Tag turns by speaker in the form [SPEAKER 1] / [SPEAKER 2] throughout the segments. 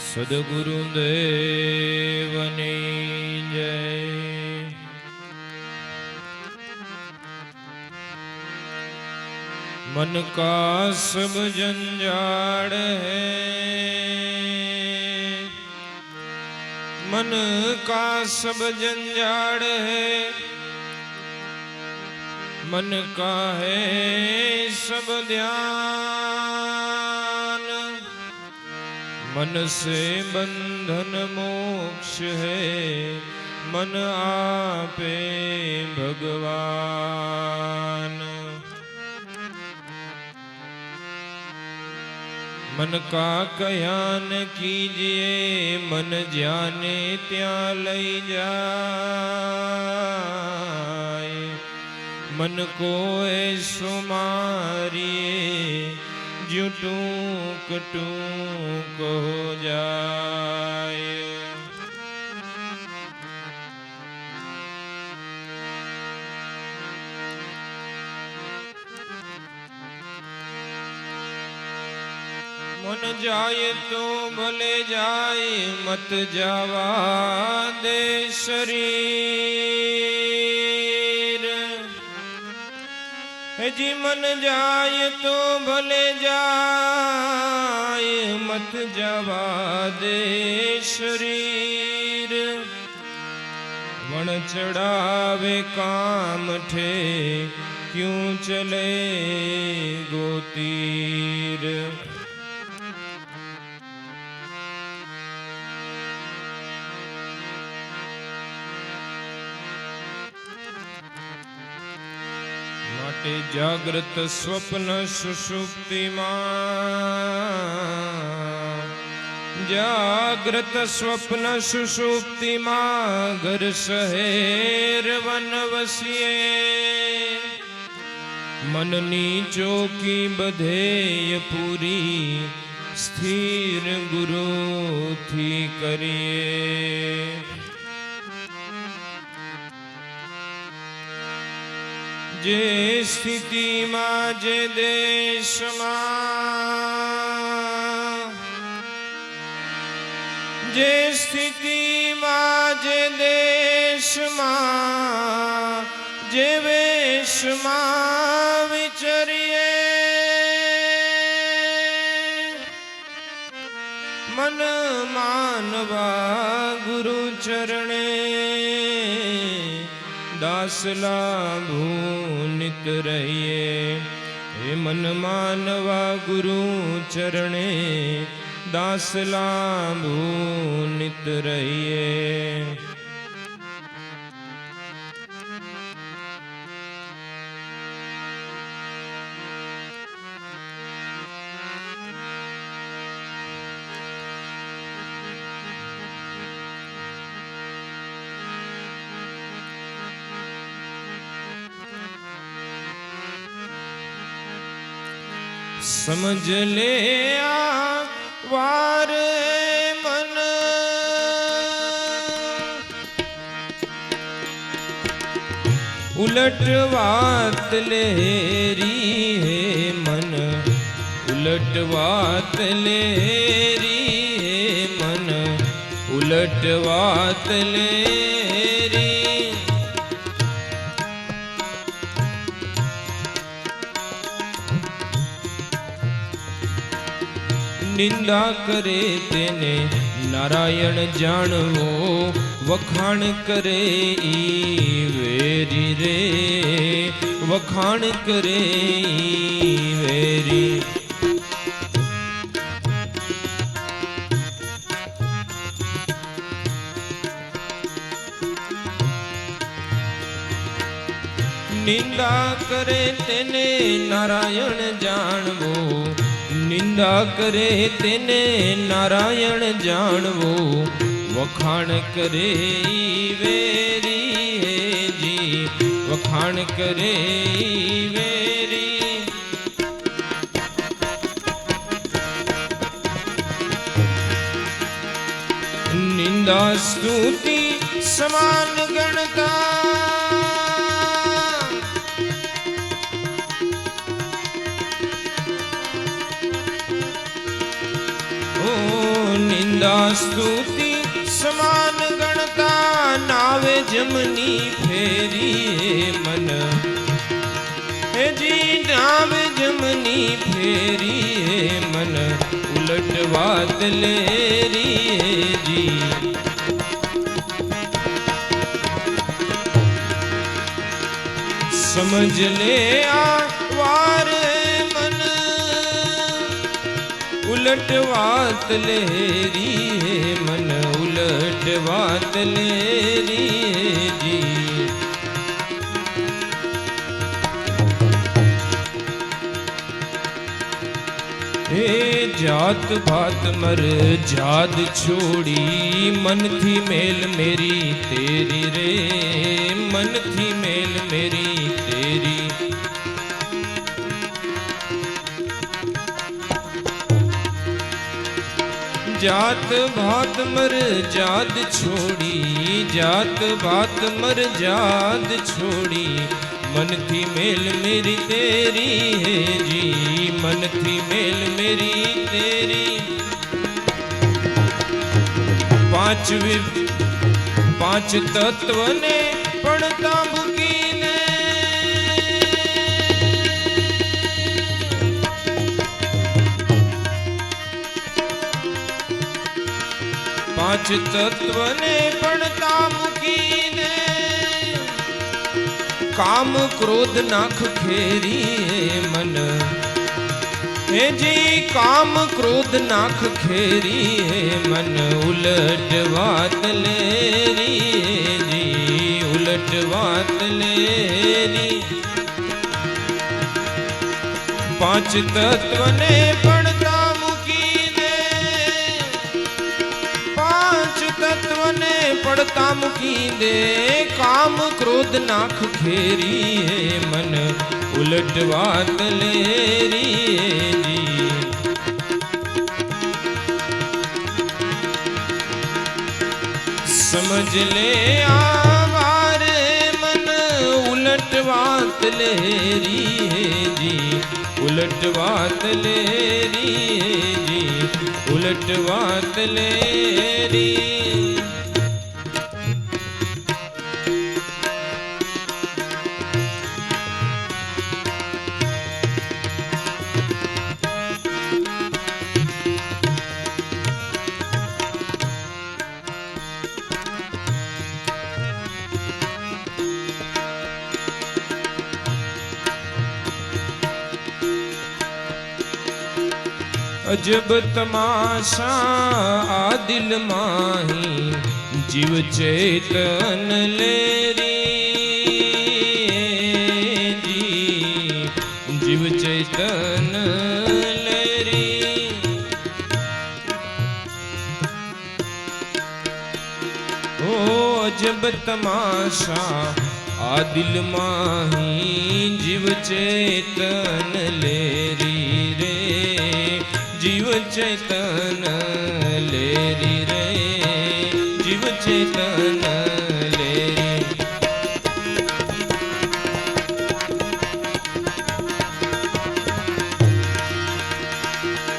[SPEAKER 1] સદગુરુદેવની જય मन का सब जंजाड़ है मन का सब जंजाड़ है मन का है सब ध्यान मन से बंधन मोक्ष है मन आपे भगवान मन का कयान कीजिए मन जाने त्या लई जाए मन को ऐसो मारिए બીજું ટૂંક ટૂંક હો જાય. મન જાય તો ભલે જાય મત જવા દે શરી હજી મન જાય તો ભલે જાય, મત જવા દે શરીર. વણ ચડાવે કામ ઠે, ક્યું ચલે ગોતીર? માટે જાગ્રત સ્વપ્ન સુષુપ્તિમાં જાગ્રત સ્વપ્ન સુષુપ્તિમાં ઘર શહેર વન વસીએ મનની ચોકી બધેય પૂરી સ્થિર ગુરુથી કરીએ જે સ્થિતિમાં જે દેશમાં જે સ્થિતિમાં જે દેશમાં જે વેશમાં વિચરીએ મન માનવા ગુરુ ચરણે દાસલા ભૂનિત રહીએ હે મન માનવા ગુરુ ચરણે દાસલા ભૂનિત રહીએ સમજ લે વાર મન. ઉલટ વાત લેરી હે મન. ઉલટ વાત લેરી હે મન. ઉલટ વાત લેરી નિંદા કરે તેને નારાયણ જાણવો, વખાણ કરે ઈ વેરી રે. વખાણ કરે ઈ વેરી. નિંદા કરે તેને નારાયણ જાણવો નિંદા કરે તેને નારાયણ જાણવો. વખાણ કરે વેરી હે જી. વખાણ કરે વેરી. નિંદા સ્તુતિ સમાન ગણતા નિંદા સ્તુતિ સમાન ગણતા નાવે જમની ફેરી મન. જી, નાવે જમની ફેરી મન. ઉલટ વાત લેરી જી. સમજ લે આ ઉલટ વાત લેરી હે, મન ઉલટ વાત લેરી જી. હે જાત ભાત મર જાત છોડી, મનથી મેલ મેરી તેરી રે, મનથી જાત ભાત મર જાત છોડી, જાત ભાત મર જાત છોડી. મનથી મેલ મેરી તેરી હે જી, મનથી મેલ મેરી તેરી. પાંચ પાંચ તત્વને પણ મૂકીને પાંચ તત્વને પડતા મૂકીને કામ ક્રોધ નાખ ખેરી મન. હે જી કામ ક્રોધ નાખ ખેરી મન, ઉલટ વાત લેરી જી, ઉલટ વાત લેરી. પાંચ તત્વને राम की दे काम क्रोध नाख खेरी है मन उलट बात लेरी है जी। समझ ले आवारे, मन उलट बात लेरी है जी। उलट बात लेरी है जी, उलट बात लेरी અજબ તમાશા આ દિલ માહી જીવ ચેતન લેરી જીવ ચેતન લેરી ઓ અજબ તમાશા આ દિલ માહી જીવ ચેતન રે જીવ ચેતન લેરી રે જીવ ચેતન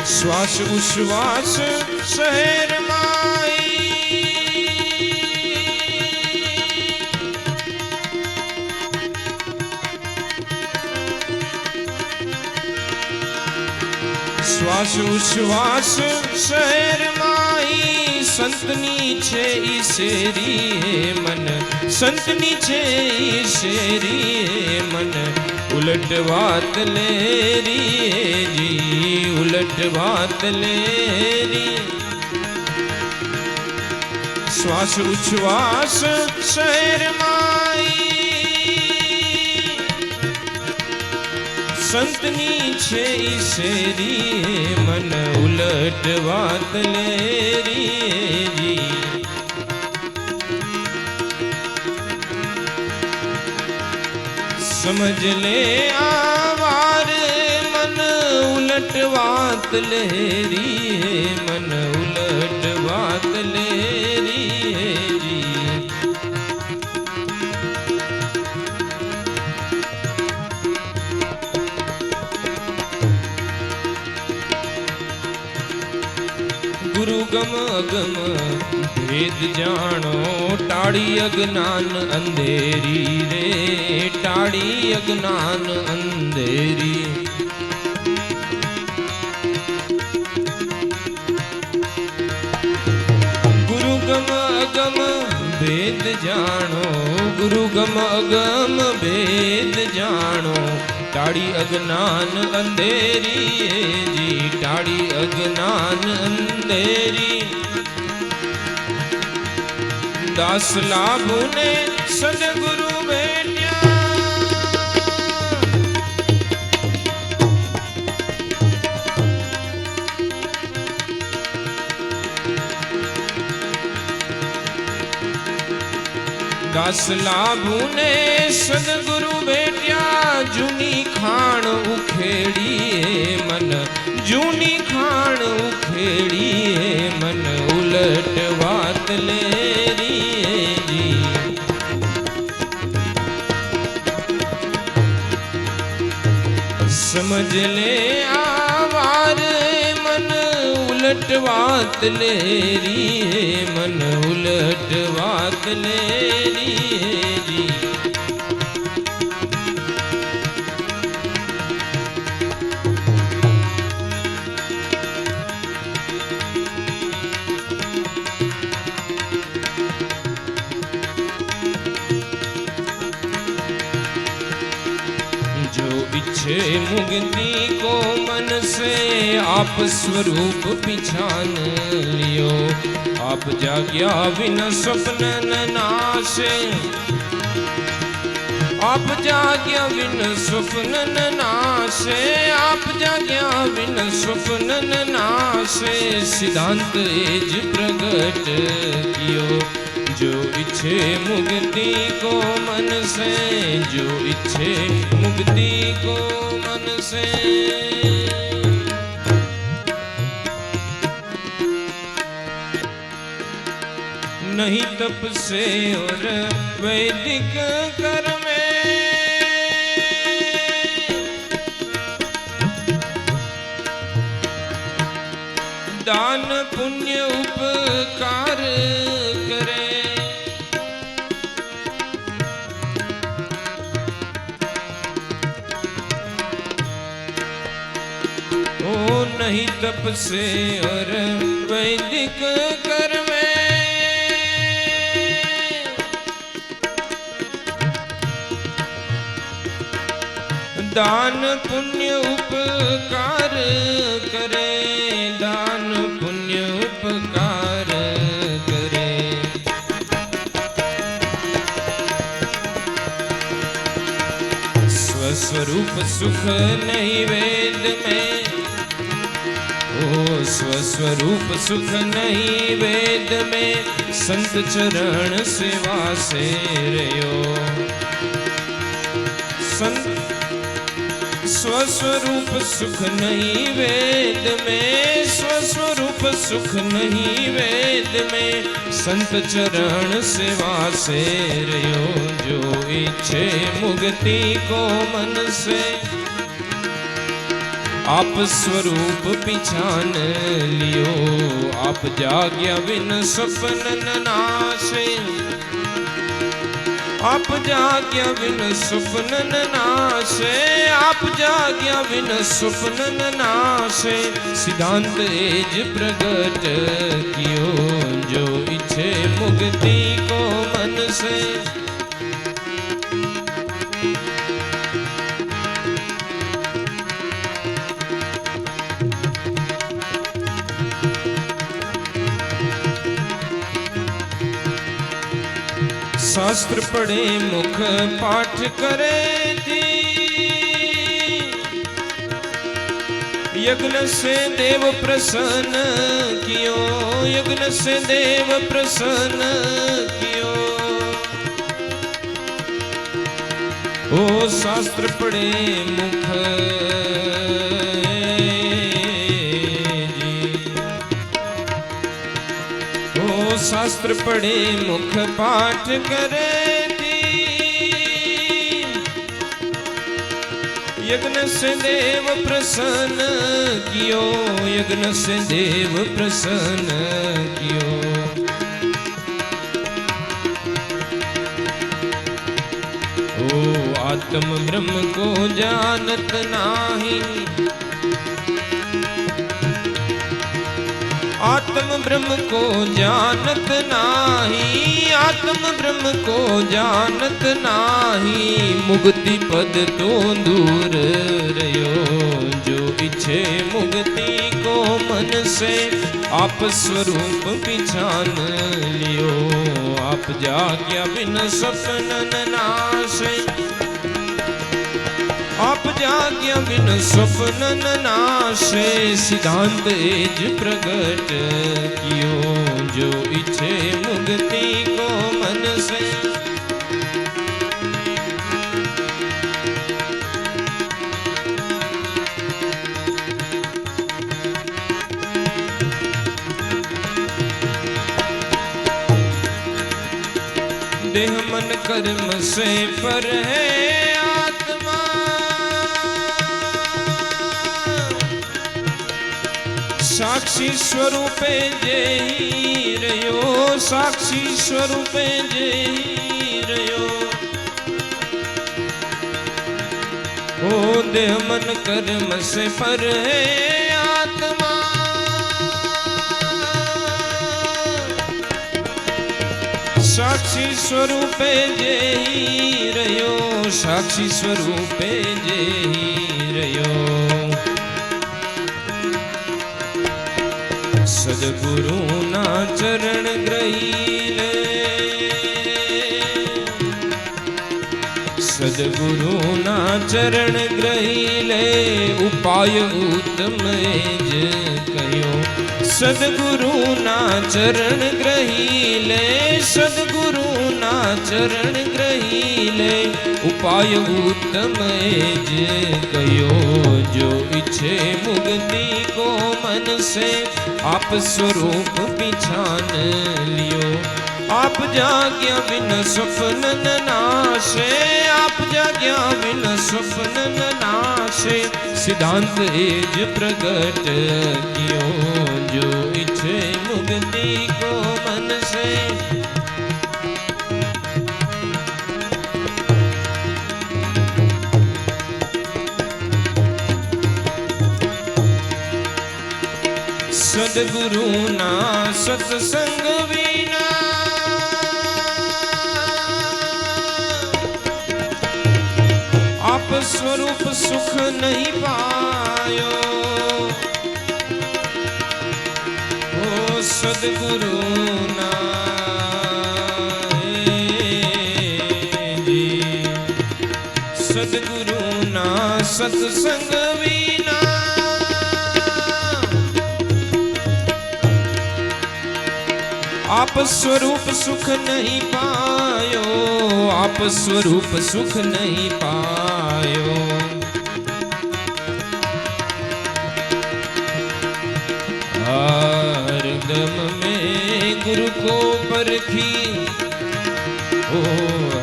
[SPEAKER 1] શ્વાસ ઉશ્વાસ શહેરમાં શ્વાસ ઉશ્વાસ શહેરમાં ઈ સંતની છે ઈ શેરી હે મન સંતની છે ઈ શેરી હે મન ઉલટ વાત લેરી હે જી ઉલટ વાત લેરી શ્વાસ ઉચ્છ્વાસ શહેરમાં ઈ સંતની છે ઈ શેરી હે મન ઉલટ વાત લેરી સમજ લે આવાર, મન ઉલટ વાત લેરી મન ઉલટ વાત લેરી અગમ ભેદ જાણો. ટાળી અજ્ઞાન અંધેરી રે, ટાળી અજ્ઞાન અંધેરી. ગુરુ ગમ અગમ ભેદ જાણો. ગુરુ ગમ અગમ ભેદ જાણો. ટાળી અજ્ઞાન અંધેરી જી ટાળી અજ્ઞાન અંધેરી. દાસ લાભુ ને સદગુરુ દાસ લાભુ ને સદગુરુ બેટ્યા, જૂની ખાણ ઉખેડીએ મન, જૂની ખાણ ઉખેડીએ મન, ઉલટ વાત લે સમજ લે આવાર મન, ઉલટ વાત લેરી હે મન, ઉલટ વાત હે इच्छे मुक्ति को मन से आप स्वरूप पिछान लियो। आप जाग्या बिना स्वप्न न नाशे। आप जाग्या बिन स्वप्न न नाशे। आप जाग्या बिन स्वप्न न नाशे। सिद्धांत एज प्रगट कियो। जो इच्छे मुक्ति को मन से, जो इच्छे मुक्ति को मन से। नहीं तप से और वैदिक कर्म दान पुण्य उपकार नहीं तप से और वैदिक कर्म दान पुण्य उपकार करे, दान पुण्य उपकार करे। स्वस्वरूप सुख नहीं वेद में स्वस्वरूप सुख नहीं वेद में संत चरण सेवा से रयो संत स्वस्वरूप सुख नहीं वेद में स्वस्वरूप सुख नहीं वेद में संत चरण सेवा से रयो जो इच्छे मुक्ति को मन से આપ સ્વરૂપ પિછાન લ્યો. આપ જાગ્યા વિન સપન નાશે. આપ જાગ્યા વિન સપન નાશે. આપ જાગ્યા વિન સપન નાશે. સિદ્ધાંત એ જ પ્રગટ કયો. જો ઈચ્છે મુક્તિ કો મન સે शास्त्र पढ़े, मुख पाठ करे यज्ञ से देव प्रसन्न कियो, यज्ञ से देव प्रसन्न कियो। ओ शास्त्र पढ़े, मुख शास्त्र पढ़े, मुख पाठ करे यज्ञ से देव प्रसन्न कियो, यज्ञ से देव प्रसन्न कियो। ओ आत्म ब्रह्म को जानत नाही आत्म ब्रह्म को जानत नाही, आत्म ब्रह्म को जानत नाही। मुक्ति पद तो दूर रहो, जो इच्छे मुक्ति को मन से आप स्वरूप पिछान लियो। आप जाग्या बिन सपनन नाशे आप जाग्य बिन स्वप्न नाशे, सिद्धांत एज प्रगट कियो, जो इच्छे मुक्ति को मन से। देह मन कर्म से पर है। સાક્ષી સ્વરૂપે જઈ રહ્યો, સાક્ષી સ્વરૂપે જઈ રહ્યો. ઓ દેહ મન કર્મ સે પર હે આત્મા. સાક્ષી સ્વરૂપે જઈ રહ્યો, સાક્ષી સ્વરૂપે જઈ રહ્યો. સદગુરુના ચરણ ગ્રહીને સદગુરુના ચરણ ગ્રહી લે ઉપાય ઉત્તમ જ કયો સદગુરુના ચરણ ગ્રહી લે સદગુરુના ચરણ ગ્રહી લે ઉપાય ઉત્તમ જ કયો जो इच्छे मुक्ति को मन से, आप स्वरूप पिछान लियो। आप जाग्या बिन सफल न नाशे, आप जाग्या बिन सफल न नाशे। सिद्धांत एज प्रकट कियो, जो इच्छे मुक्ति ਸਤਿਗੁਰੂ ਨਾ ਸਤ ਸੰਗ ਵੀਨਾ ਆਪ ਸਰੂਪ ਸੁਖ ਨਹੀਂ ਪਾਇਓ। ਓ ਸਤਿਗੁਰੂ ਨਾ ਸਤਿਗੁਰੂ ਨਾ ਸਤ ਸੰਗ આપ સ્વરૂપ સુખ નહીં પાયો, આપ સ્વરૂપ સુખ નહીં પાયો. હરદમ મેં ગુરુ કો પરખી, ઓ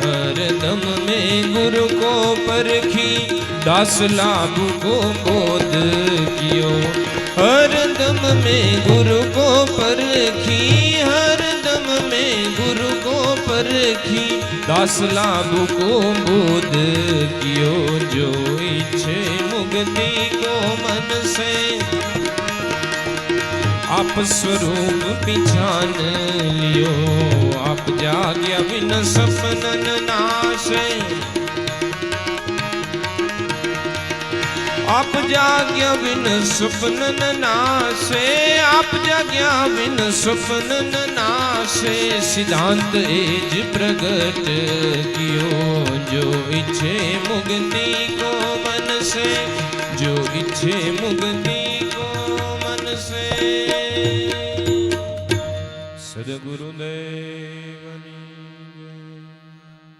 [SPEAKER 1] હરદમ મેં ગુરુ કો પરખી, દાસ લાભ કો બોધ કિયો. હરદમ મેં ગુરુ કો પરખી દાસલા બુકુંબુદ કયો જોઈ છે મુગતિ કો મનસે. આપ સ્વરૂપ પિછાન લ્યો, આપ જાગ્યા વિન સપનન નાશે. आप जाग्या बिन सुपन नासे आप जाग्या बिन सुपन नासे सिद्धांत एज प्रगट कियो, जो इच्छे मुगति को मन से जो इच्छे मुगति को मन से सदगुरुदेव।